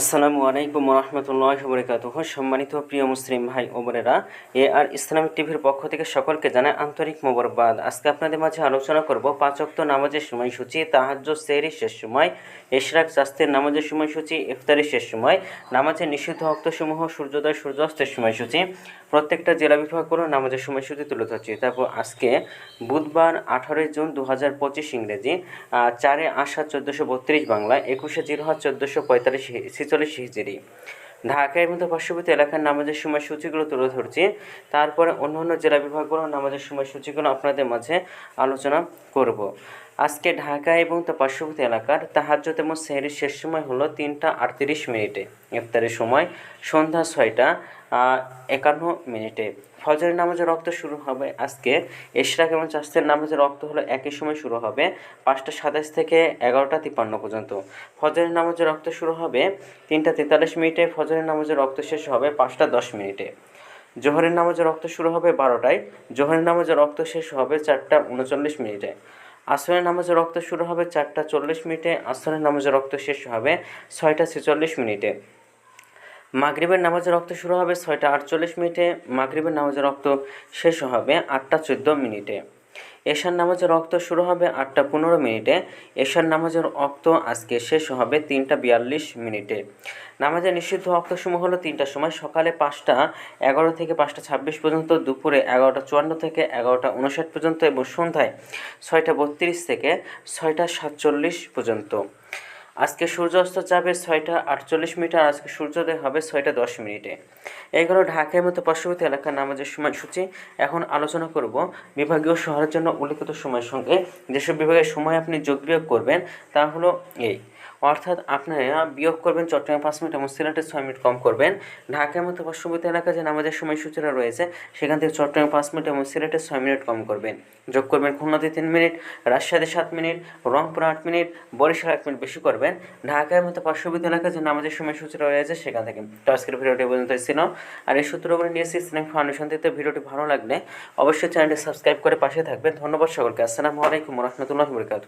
আসসালামু আলাইকুম রহমতুল্লাহ বরকাত সম্মানিত প্রিয় মুসলিম ভাই ও বোনেরা এ আর ইসলামিক টিভির পক্ষ থেকে সকলকে জানায় আন্তরিক মোবরবাদ আজকে আপনাদের মাঝে আলোচনা করব পাঁচ অক্ত নামাজের সময়সূচি তাহাজ্য সেরি শেষ সময়, এশরাক স্বাস্থ্যের নামাজের সময়সূচি, ইফতারের শেষ সময়, নামাজের নিষিদ্ধ অক্তসমূহ সূর্যোদয়, সূর্যাস্তের সময়সূচি, প্রত্যেকটা জেলা বিভাগ করে নামাজের সময়সূচি তুলে ধরছি। তারপর আজকে বুধবার আঠারোই জুন দু হাজার পঁচিশ ইংরেজি চারে আষাঢ় চোদ্দোশো বত্রিশ বাংলা, একুশে জিরোহাত চোদ্দোশো পঁয়তাল্লিশ ছেচল্লিশ হিজড়ি ঢাকায় মতো পার্শ্ববর্তী এলাকার নামাজের সময়সূচিগুলো তুলে ধরছি। তারপরে অন্য অন্য জেলা বিভাগগুলো নামাজের সময়সূচিগুলো আপনাদের মাঝে আলোচনা করব। আজকে ঢাকা এবং তার পার্শ্ববর্তী এলাকার তাহাজ্জত এবং সেহরির শেষ সময় হলো তিনটা আটত্রিশ মিনিটে। ইফতারের সময় সন্ধ্যা ছয়টা একান্ন মিনিটে। ফজরের নামাজের রক্ত শুরু হবে আজকে। এশরাক এবং চাস্তের নামাজের রক্ত হলো একই সময় শুরু হবে পাঁচটা সাতাশ থেকে এগারোটা তিপ্পান্ন পর্যন্ত। ফজরের নামাজের রক্ত শুরু হবে তিনটা তেতাল্লিশ মিনিটে, ফজরের নামাজের রক্ত শেষ হবে পাঁচটা দশ মিনিটে। জোহরের নামাজের রক্ত শুরু হবে বারোটায়, জোহরের নামাজের রক্ত শেষ হবে চারটা উনচল্লিশ মিনিটে। আসরের নামাজের রক্ত শুরু হবে চারটা চল্লিশ মিনিটে, আসরের নামাজের রক্ত শেষ হবে ছয়টা ছেচল্লিশ মিনিটে। মাগরীবের নামাজে রক্ত শুরু হবে ছয়টা আটচল্লিশ মিনিটে, মাগরীবের নামাজের রক্ত শেষ হবে আটটা চোদ্দ মিনিটে। এশার নামাজের রক্ত শুরু হবে আটটা পনেরো মিনিটে। এশার নামাজের রক্ত আজকে শেষ হবে তিনটা বিয়াল্লিশ মিনিটে। নামাজের নিষিদ্ধ রক্তসমূহ হলো তিনটার সময় সকালে পাঁচটা, এগারো থেকে পাঁচটা ছাব্বিশ পর্যন্ত, দুপুরে এগারোটা চুয়ান্ন থেকে এগারোটা উনষাট পর্যন্ত এবং সন্ধ্যায় ছয়টা বত্রিশ থেকে ছয়টা সাতচল্লিশ পর্যন্ত। আজকে সূর্যাস্ত যাবে ছয়টা আটচল্লিশ মিনিট আর আজকে সূর্যোদয় হবে ছয়টা দশ মিনিটে। এগুলো ঢাকার মতো পার্শ্ববর্তী এলাকার নামাজের সময়সূচি। এখন আলোচনা করব বিভাগীয় শহরের জন্য উল্লিখিত সময়ের সঙ্গে। যেসব বিভাগের সময় আপনি যোগ বিয়োগ করবেন, তা হলো এই। অর্থাৎ আপনারা বিয়োগ করবেন চট্টগ্রাম পাঁচ মিনিট এবং সিলেটে ছয় মিনিট কম করবেন। ঢাকার মতো পার্শ্ববর্তী এলাকায় যে নামাজের সময়সূচিটা রয়েছে, সেখান থেকে চট্টগ্রাম পাঁচ মিনিট এবং সিলেটে ছয় মিনিট কম করবেন। যোগ করবেন খুলনাতে তিন মিনিট, রাজশাহীতে সাত মিনিট, রংপুর আট মিনিট, বরিশাল এক মিনিট বেশি করবেন। ঢাকার মতো পার্শ্ববর্তী এলাকায় যে নামাজের সময়সূচি রয়েছে, সেখান থেকে। তো আজকের ভিডিওটি পর্যন্ত ছিল আর এই সূত্রগুলো নিয়েছি সিনেমা ফাউন্ডেশন থেকে। ভিডিওটি ভালো লাগলে অবশ্যই চ্যানেলটি সাবস্ক্রাইব করে পাশে থাকবেন। ধন্যবাদ সকলকে। আসসালামু আলাইকুম রহমতুল্লাহ বরকাত